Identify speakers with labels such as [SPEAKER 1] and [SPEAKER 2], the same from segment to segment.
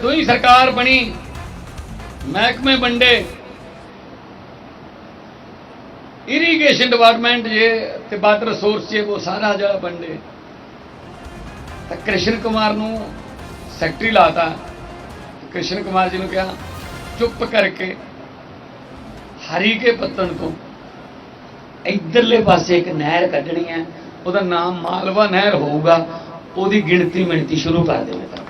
[SPEAKER 1] ਜਦੋਂ ਹੀ ਸਰਕਾਰ ਬਣੀ। ਮਹਿਕਮੇ ਵੰਡੇ। ਇਰੀਗੇਸ਼ਨ ਡਿਪਾਰਟਮੈਂਟ ਜੇ ਤੇ ਵਾਟਰ ਰਿਸੋਰਸ ਜੇ, ਉਹ ਸਾਰਾ ਜਿਹੜਾ ਵੰਡੇ। ਤਾਂ ਕ੍ਰਿਸ਼ਨ ਕੁਮਾਰ ਨੂੰ ਸੈਕਟਰੀ ਲਾਤਾ। ਕ੍ਰਿਸ਼ਨ ਕੁਮਾਰ ਜੀ ਨੂੰ ਕਿਹਾ, ਚੁੱਪ ਕਰਕੇ ਹਰੀ ਕੇ ਪੱਤਨ ਤੋਂ ਇਧਰਲੇ ਪਾਸੇ ਇੱਕ ਨਹਿਰ ਕੱਢਣੀ ਹੈ। ਉਹਦਾ ਨਾਮ ਮਾਲਵਾ ਨਹਿਰ ਹੋਊਗਾ। ਉਹਦੀ ਗਿਣਤੀ ਮਿਣਤੀ ਸ਼ੁਰੂ ਕਰ ਦੇਵੇ ਤਾਂ।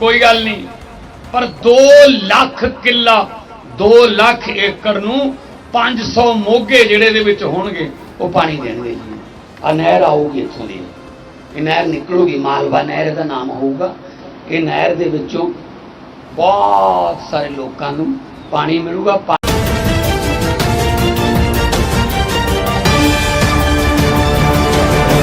[SPEAKER 1] ਕੋਈ ਗੱਲ ਨਹੀਂ। ਪਰ 2 ਲੱਖ ਕਿੱਲਾ 2 ਲੱਖ ਏਕੜ ਨੂੰ 500 ਮੋਗੇ ਜਿਹੜੇ ਦੇ ਵਿੱਚ ਹੋਣਗੇ, ਉਹ ਪਾਣੀ ਦੇਣਗੇ ਜੀ। ਆ ਨਹਿਰ ਆਊਗੀ ਇੱਥੋਂ ਦੀ। ਇਹ ਨਹਿਰ ਨਿਕਲੂਗੀ, ਮਾਲਵਾ ਨਹਿਰ ਦਾ ਨਾਮ ਹੋਊਗਾ। ਇਹ ਨਹਿਰ ਦੇ ਵਿੱਚੋਂ ਬਹੁਤ ਸਾਰੇ ਲੋਕਾਂ ਨੂੰ ਪਾਣੀ ਮਿਲੂਗਾ